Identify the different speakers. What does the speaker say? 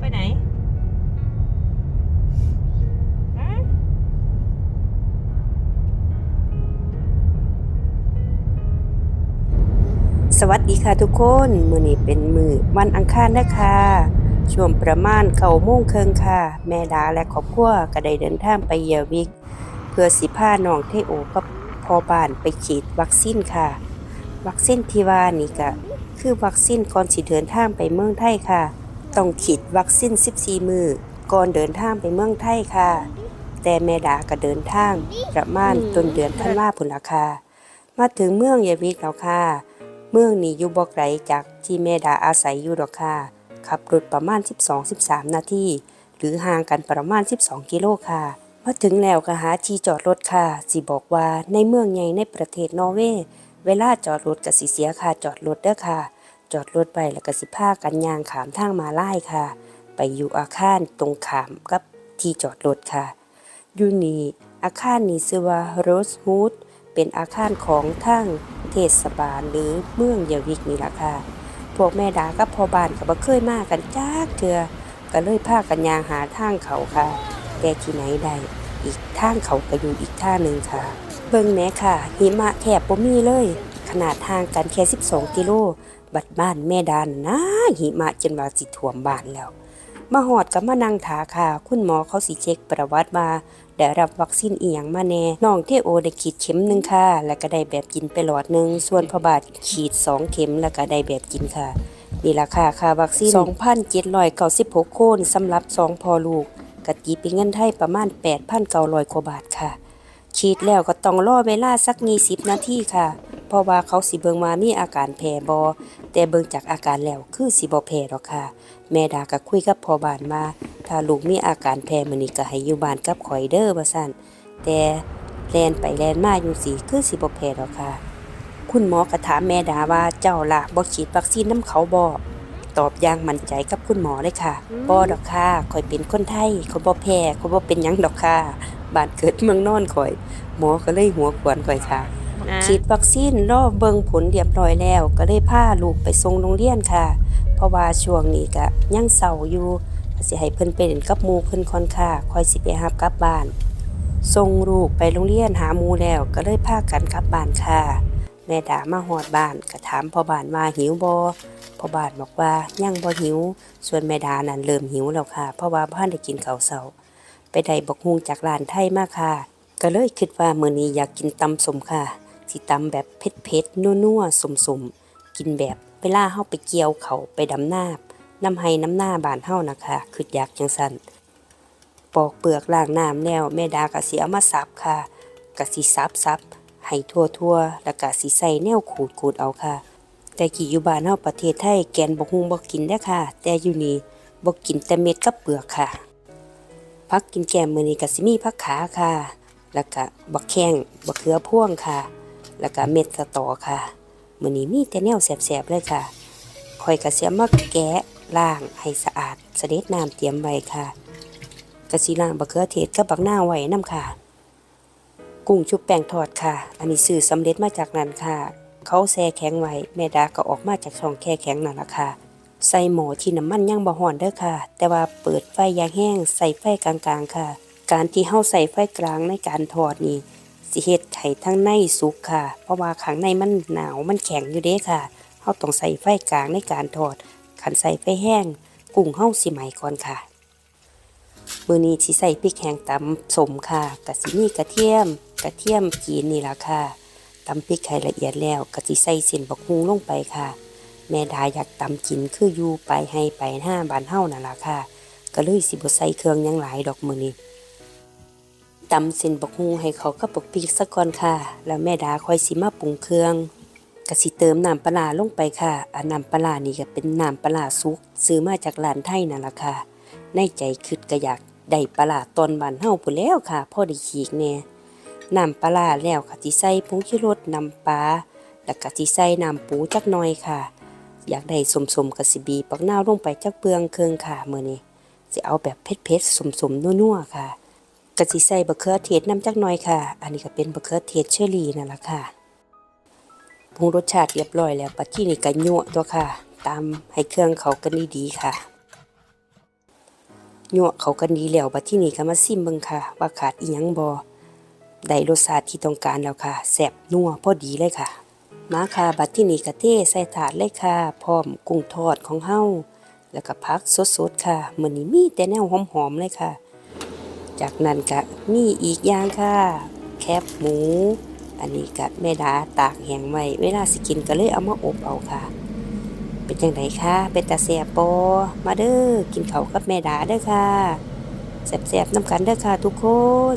Speaker 1: ไปไหน
Speaker 2: สวัสดีค่ะทุกคนมือนี้เป็นมือวันอังคารนะคะช่วงประมาณเก้าโมงเคร่งค่ะ แม่ดาและครอบครัวก็ได้เดินทางไปเยียวิก เพื่อสิพาน้องเทโอกับพอบ้านไปฉีดวัคซีนค่ะ วัคซีนที่ว่านี่ก็คือวัคซีนก่อนสิเดินทางไปเมืองไทยค่ะ ต้องฉีดวัคซีน 14 มือก่อนเดินทางไปเมืองไทยค่ะ แต่แม่ดาก็เดินทางประมาณต้นเดือนธันวาคมละค่ะมาถึงเมืองเยาวิกแล้วค่ะ เมืองนี้อยู่บ่ไกลจากที่แม่ดาอาศัยอยู่ดอกค่ะ ขับรถประมาณ 12-13 นาทีหรือห่างกันประมาณ 12 กิโลค่ะมาถึงแล้วก็หาที่จอดรถค่ะสิบอกว่าในเมืองใหญ่ในประเทศนอร์เวย์เวลาจอดรถก็สิเสียค่าจอดรถเด้อค่ะ จอดรถไปแล้วก็สิพากันยางขามทางมาไลายค่ะ ไปอยู่อาคารตรงขามกับที่จอดรถค่ะอยู่นี่อาคารนี้ชื่อว่า Rosewood เป็นอาคารของทางเทศบาลหรือเมืองเยาวิกนี่ล่ะค่ะ พวกแม่ดากับพ่อบ้านก็บ่เคยมากันจักเทื่อก็เลยพากันยางหาทางเขาค่ะ แต่ที่ไหนได้อีกทางเขาก็อยู่อีกท่าหนึ่งค่ะ เบิ่งแหน่ค่ะหิมะแทบบ่มีเลย ขนาดทางกันแค่ 12 กิโล บัดบ้านแม่ดานนะหิมะจนว่าสิท่วมบ้านแล้ว มาหอดกับมานั่งถาค่ะ คุณหมอเขาสิเช็คประวัติมาได้รับวัคซีนอีหยังมาแน่น้องเทโอได้ขีดเข็มหนึ่งค่ะ แล้วก็ได้แบบกินไปหลอดหนึ่งส่วนพอบาทขีดสองเข็มแล้วก็ได้แบบกินค่ะนี่ราคาค่าวัคซีน2,796โคนสำหรับสองพอลูกกะตีเป็นเงินไทยประมาณ 8,900กว่าบาทค่ะ ฉีดแล้วก็ต้องรอเวลาสัก20นาทีค่ะเพราะว่าเขาสิเบิงมามีอาการแพ้บอแต่เบิงจากอาการแล้วคือสิบ่แพ้หรอกค่ะ แม่ดาก็คุยกับพ่อบ้านมาถ้าลูกมีอาการแพ้มื้อนี้ก็ให้อยู่บ้านกับข่อยเด้อว่าซั่นแต่แลนไปแลนมาอยู่สิคือสิบ่แพ้หรอกค่ะ คุณหมอก็ถามแม่ดาว่าเจ้าล่ะบ่ฉีดวัคซีนน้ำเขาบ่ตอบอย่างมั่นใจกับคุณหมอเลยค่ะบ่ดอกค่ะข่อยเป็นคนไทยข่อยบ่แพ้ข่อยบ่เป็นหยังดอกค่ะบ้านเกิดเมืองนอนข่อย หมอก็เลยหัวขวนข่อยค่ะ
Speaker 1: นะ
Speaker 2: ฉีดวัคซีนรอเบิงผลเรียบร้อยแล้ว ก็เลยพาลูกไปส่งโรงเรียนค่ะ เพราะว่าช่วงนี้ก็ยังเศร้าอยู่ก็สิให้เพิ่นไปเล่นกับหมูเพิ่นก่อนค่ะคอยสิไปรับกลับบ้านส่งลูกไปโรงเรียนหาหมูแล้วก็เลยพากันกลับบ้านค่ะแม่ดามาฮอดบ้านก็ถามพ่อบ้านว่าหิวบ่พ่อบ้านบอกว่ายังบ่หิว ส่วนแม่ดานั้นเริ่มหิวแล้วค่ะ เพราะว่าบ้านได้กินข้าวเช้าไปได้บกฮุงจากร้านไทยมากค่ะ ก็เลยคิดว่ามื้อนี้อยากกินตำสมค่ะ สิตำแบบเผ็ดๆนัวๆสมๆ กินแบบเวลาเฮาไปเกี่ยวเขาไปดำนาน้ำไห้น้ำหน้าบานเฮานะคะคืออยากจังซั่นปอกเปลือกล้างน้ำแล้วแม่ดาก็สิเอามาสับค่ะก็สิสับๆให้ทั่วๆแล้วก็สิใส่แนวขูดๆเอาค่ะ แต่กี่อยู่บ้านเฮาประเทศไทยแกนบ่ฮู้บ่กินได้ค่ะ แต่อยู่นี่บ่กินแต่เม็ดกับเปลือกค่ะผักกินแกมมื้อนี้ก็สิมีผักขาค่ะ แล้วก็บักแข้งบักเขือพ่วงค่ะ แล้วก็เม็ดสะตอค่ะมื้อนี้มีแต่แนวแสบๆเลยค่ะข่อยก็สิเอามาแกะล้างให้สะอาดเสด็จน้ำเตรียมไว้ค่ะก็สิล้างบักเขือเทศกับบักหน้าไว้นํค่ะ กุ้งชุบแป้งทอดค่ะ อันนี้ซื้อสำเร็จมาจากนั้นค่ะ เขาแช่แข็งไว้แม่ดาก็ออกมาจากช่องแช่แข็งนั่นละค่ะใส่หม้อที่น้ำมันยังบ่ฮ้อนเด้อค่ะ แต่ว่าเปิดไฟยางแห้งใส่ไฟกลางๆค่ะ การที่เฮาใส่ไฟกลางในการทอดนี่ สิเฮ็ดให้ทั้งในสุกค่ะ เพราะว่าข้างในมันหนาวมันแข็งอยู่เด้ค่ะเฮาต้องใส่ไฟกลางในการทอดคันใส่ไฟแห้งกุ้งเฮาสิไหมก่อนค่ะมื้อนี้สิใส่พริกแห้งตำสมค่ะกะสิมีกระเทียม กระเทียมจีนนี่ล่ะค่ะตำพริกให้ละเอียดแล้วก็สิใส่เส้นบักฮุงลงไปค่ะ แม่ดาอยากตำกินคืออยู่ไปให้ไปห้าบ้านเฮานั่นล่ะค่ะ ก็เลยสิบ่ใส่เครื่องยังหลายดอกมื้อนี้ ตำเส้นบักฮุงให้เขากับบักพริกซะก่อนค่ะ แล้วแม่ดาค่อยสิมาปรุงเครื่องก็สิเติมน้ำปลาร้าลงไปค่ะอันน้ำปลาร้านี่ก็เป็นน้ำปลาร้าสุก ซื้อมาจากร้านไทยนั่นแหละค่ะ ในใจคิดก็อยากได้ปลาตอนบานเฮาพุ่นแล้วค่ะพ่อได้ขีกแหน่น้ำปลาแล้วก็สิใส่ผงชูรสน้ำปลาแล้วก็สิใส่น้ำปูจักหน่อยค่ะ อยากได้สมๆกับสิบีปักหน้าวลงไปจักเปลืองเครื่องค่ะเมื้อนี้สิเอาแบบเผ็ดๆสมๆนัวๆค่ะ กะสิใส่บะเขือเทศน้ำจักหน่อยค่ะ อันนี้ก็เป็นบะเขือเทศเชอรี่นั่นแหละค่ะปรุงรสชาติเรียบร้อยแล้วปัจจุบันนี้ก็ยั่วตัวค่ะ ตามให้เครื่องเขากันดีๆค่ะยั่วเขากันดีแล้วบัดที่นี่ก็มาซิมเบิ่งค่ะ ว่าขาดอีหยังบ่ได้รสชาติที่ต้องการแล้วค่ะแซ่บนัวพอดีเลยค่ะ มาค่ะบัดที่นี่ก็เทใส่ถาดเลยค่ะ พร้อมกุ้งทอดของเฮาแล้วก็ผักสดๆค่ะมื้อนี้มีแต่แนวหอมๆเลยค่ะ จากนั้นก็มีอีกอย่างค่ะ แคบหมู อันนี้กะแม่ดาตากแห้งไว้เวลาสิกินก็เลยเอามาอบเอาค่ะ เป็นจังไดคะเป็นตาแซ่บปอมาเด้อกินเขากับแม่ดาเด้อค่ะแซ่บๆน้ำกันเด้อค่ะทุกคน